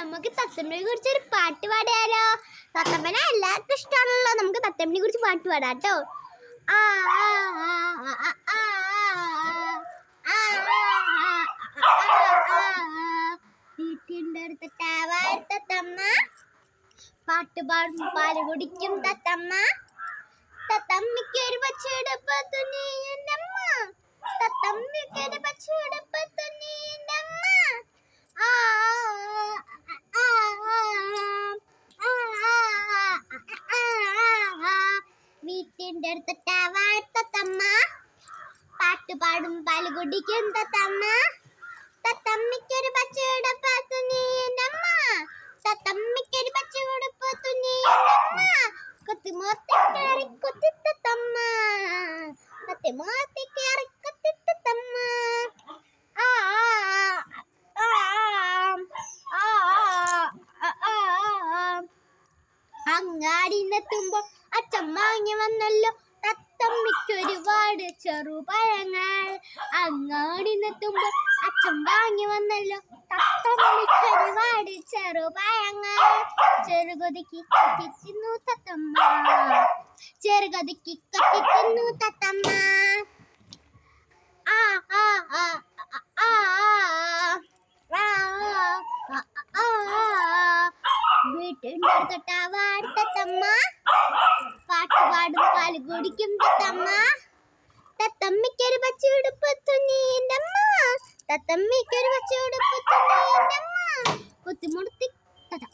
നമുക്ക് തത്തമ്മനെ കുറിച്ച് ഒരു പാട്ട് പാടിയാലോ തത്തമ്മനെ എല്ലാവർക്കും ഇഷ്ടമാണല്ലോ നമുക്ക് തത്തമ്മനെ കുറിച്ച് പാട്ട് പാടാം കേട്ടോ ആ തത്തമ്മ പാട്ട് പാടും പാൽ കുടിക്കും തത്തമ്മ തത്തമ്മയ്ക്ക് ഒരു പച്ചയെടുപ്പ് തുണി തത്തമ്മയ്ക്ക് ഒരു പച്ചയെടുപ്പ് എന്റെ അടുത്തട്ട വാഴ്ത്തത്തമ്മ പാട്ട് പാടും പാൽ കുടിക്കും തത്തമ്മ. തത്തമ്മയ്ക്കൊരു പച്ച ഉടുപ്പാത്തു നീ എന്റെ അമ്മ തത്തമ്മയ്ക്കൊരു പച്ച ഉടുപ്പാത്തു നീ എന്റെ അമ്മ കൊത്തി മോർത്തി കയറി കൊത്തി തത്തമ്മ കൊത്തി മോർത്തി കയറി കൊത്തി തത്തമ്മ അങ്ങാടിന്നെത്തുമ്പോൾ അച്ഛൻ വാങ്ങി വന്നല്ലോ തത്തമ്മയ്ക്കൊരുപാട് ചെറുപഴങ്ങൾ. അങ്ങാടി നിൽക്കുമ്പോൾ അച്ഛൻ വാങ്ങി വന്നല്ലോ തത്തമ്മയ്ക്കൊരുപാട് ചെറുപഴങ്ങൾ. ചെറുകൊതുക്കി കത്തിക്കുന്നു തത്തമ്മ. ചെറുകൊതുക്കി കത്തിക്കുന്നു തത്തമ്മ. ആ ആ ആ ആ വീട്ടിന്റെ തൊട്ടാവാട് തത്തമ്മ. കുടിക്കും തത്തമ്മ തത്തമ്മയ്ക്കൊരു പച്ച ഉടുപ്പ് തുന്നിന്റെ അമ്മ തത്തമ്മയ്ക്കൊരു പച്ച ഉടുപ്പ് തുന്നിന്റെ അമ്മ കുത്തിമുടുത്തി തത്ത